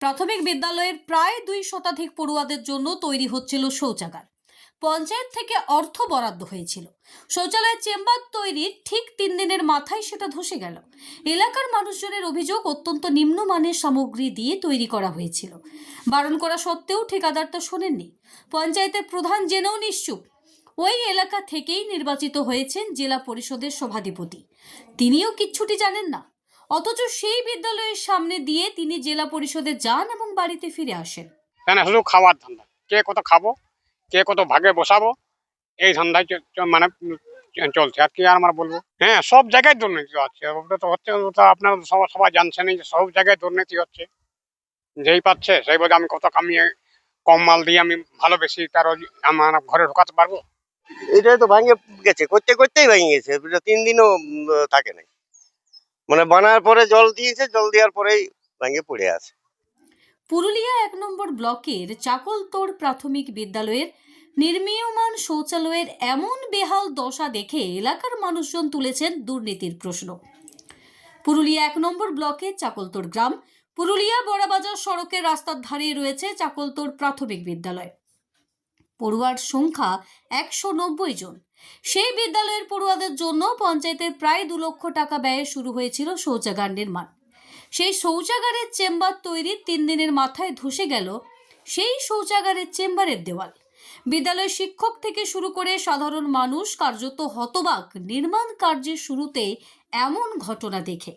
প্রাথমিক বিদ্যালয়ের প্রায় দুই শতাধিক পড়ুয়াদের জন্য তৈরি হচ্ছিল শৌচাগার। পঞ্চায়েত থেকে অর্থ বরাদ্দ হয়েছিল। শৌচালয়ের চেম্বার তৈরির ঠিক তিন দিনের মাথায় সেটা ধসে গেল। এলাকার মানুষজনের অভিযোগ অত্যন্ত নিম্নমানের সামগ্রী দিয়ে তৈরি করা হয়েছিল। বারণ করা সত্ত্বেও ঠিকাদার তা শোনেননি। পঞ্চায়েতের প্রধান জেনেও নিশ্চুপ। ওই এলাকা থেকেই নির্বাচিত হয়েছেন জেলা পরিষদের সভাধিপতি। তিনিও কিচ্ছুটি জানেন না। অথচ সেই বিদ্যালয়ের সামনে দিয়ে তিনি জেলা পরিষদে যান এবং বাড়িতে ফিরে আসেন। কেন? শুধু খাওয়ার ধান্দা। কে কত খাব? কে কত ভাগে বসাবো? এই ধান্দায় মানে চলছে। আর কি আর আমরা বলব? হ্যাঁ সব জায়গায় দুর্নীতি হচ্ছে। ওটা তো হচ্ছে ওটা আপনারা সবাই সবাই জানছেনই যে সব জায়গায় দুর্নীতি হচ্ছে। যেই পাচ্ছে সেই বলে আমি কত কামিয়ে কম মাল দিয়ে আমি ভালো বেশি তার আমার ঘরে ঢোকাতে পারব? এটাই তো ভাঙে গেছে। করতে করতেই ভেঙে গেছে। তিন দিনও থাকে নাই। মানে বানার পরে জল দিয়েছে, জল দেওয়ার পরেই ভেঙে পড়ে আছে। পুরুলিয়া এক নম্বর ব্লকের চাকলতোড় প্রাথমিক বিদ্যালয়ের নির্মীয়মান শৌচালয়ের এমন বেহাল দশা দেখে এলাকার মানুষজন তুলেছেন দুর্নীতির প্রশ্ন। পুরুলিয়া এক নম্বর ব্লকে চাকলতোড় গ্রাম, পুরুলিয়া বড়াবাজার সড়কের রাস্তার ধারে রয়েছে চাকলতোড় প্রাথমিক বিদ্যালয়। পড়ুয়ার সংখ্যা একশো নব্বই জন। সেই বিদ্যালয়ের পড়ুয়াদের জন্য পঞ্চায়েতের প্রায় দু লক্ষ টাকা ব্যয়ে শুরু হয়েছিল শৌচাগার নির্মাণ সেই শৌচাগারের চেম্বার তৈরির তিন দিনের মাথায় ধসে গেল সেই শৌচাগারের চেম্বারের দেওয়াল। বিদ্যালয়ের শিক্ষক থেকে শুরু করে সাধারণ মানুষ কার্যত হতবাক নির্মাণ কার্যের শুরুতে এমন ঘটনা দেখে।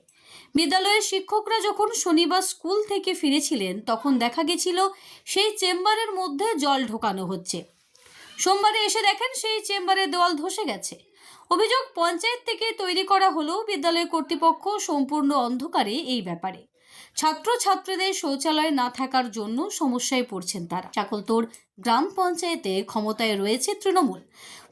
বিদ্যালয়ের শিক্ষকরা যখন শনিবার স্কুল থেকে ফিরেছিলেন, তখন দেখা গেছিল সেই চেম্বারের মধ্যে জল ঢোকানো হচ্ছে। সোমবারে এসে দেখেন সেই চেম্বারের দেওয়াল ধসে গেছে। অভিযোগ পঞ্চায়েত থেকে তৈরি করা হলেও বিদ্যালয় কর্তৃপক্ষ সম্পূর্ণ অন্ধকারে এই ব্যাপারে। ছাত্রছাত্রীদের শৌচালয় না থাকার জন্য সমস্যায় পড়ছেন তারা। চাকলতোড় গ্রাম পঞ্চায়েতে ক্ষমতায় রয়েছে তৃণমূল।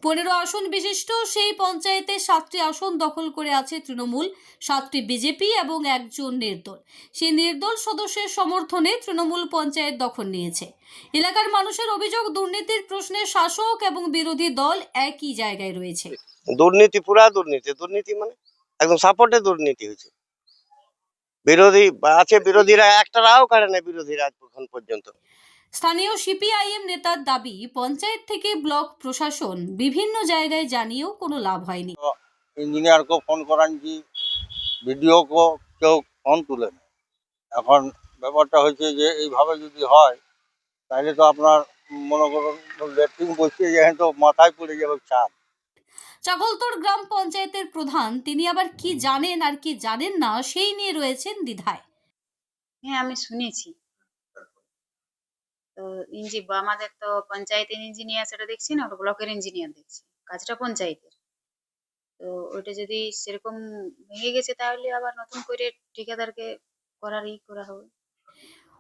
পনেরো আসন বিশিষ্ট সেই পঞ্চায়েতে সাতটি আসন দখল করে আছে তৃণমূল, সাতটি বিজেপি এবং একজন নির্দল। সেই নির্দল সদস্যের সমর্থনে তৃণমূল পঞ্চায়েত দখল নিয়েছে। এলাকার মানুষের অভিযোগ, দুর্নীতির প্রশ্নে শাসক এবং বিরোধী দল একই জায়গায় রয়েছে। দুর্নীতি পুরা দুর্নীতি। দুর্নীতি মানে একদম সাপোর্টে দুর্নীতি হয়েছে। বিরোধী আছে বিরোধীরা একটা রাও কারে না বিরোধীরা এখন পর্যন্ত। স্থানীয় সিপিআইএম নেতার দাবি পঞ্চায়েত থেকে ব্লক প্রশাসন বিভিন্ন জায়গায় জানিয়েও কোনো লাভ হয়নি। ইঞ্জিনিয়ার কো ফোন করান কি ভিডিওকে কেউ ফোন তুলে এখন ব্যাপারটা হচ্ছে যে এইভাবে যদি হয় তাহলে তো আপনার মনে করুন লেট্রিন বসিয়ে যেহেতু মাথায় পড়ে যাবে চাপ চাকলতোড় গ্রাম পঞ্চায়েতের প্রধান তিনি আবার কি জানেন আর কি জানেন না সেই নিয়ে রয়েছেন দ্বিধায়। হ্যাঁ আমি শুনেছি। তো ইঞ্জি আমাদের তো পঞ্চায়েতের ইঞ্জিনিয়ার সেটা দেখছি না? ওটা ব্লকের ইঞ্জিনিয়ার দেখছি। কাজটা পঞ্চায়েতের। তো ওইটা যদি সেরকম ভেঙে গেছে তাহলে আবার নতুন করে ঠিকাদারকে করার ই করা হবে।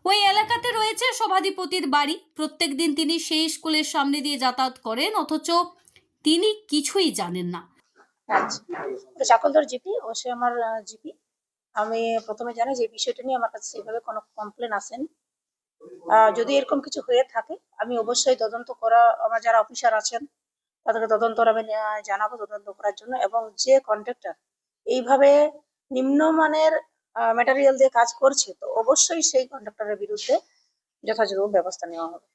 ওই এলাকাতে রয়েছে সভাধিপতির বাড়ি। প্রত্যেকদিন তিনি সেই স্কুলের সামনে দিয়ে যাতায়াত করেন অথচ তিনি কিছুই জানেন না। আচ্ছা চাকলদর জিপি সে আমার জিপি। আমি প্রথমে জানি যে বিষয়টা নিয়ে আমার কাছে সেভাবে কোনো কমপ্লেন আসেনি। যদি এরকম কিছু হয়ে থাকে, আমি অবশ্যই তদন্ত করা, আমার যারা অফিসার আছেন, তাদেরকে তদন্ত আমি জানাব তদন্ত করার জন্য। এবং যে কন্ট্রাক্টর এইভাবে নিম্নমানের ম্যাটেরিয়াল দিয়ে কাজ করছে, তো অবশ্যই সেই কন্ট্রাক্টরের বিরুদ্ধে যথাযথ ব্যবস্থা নেওয়া হবে।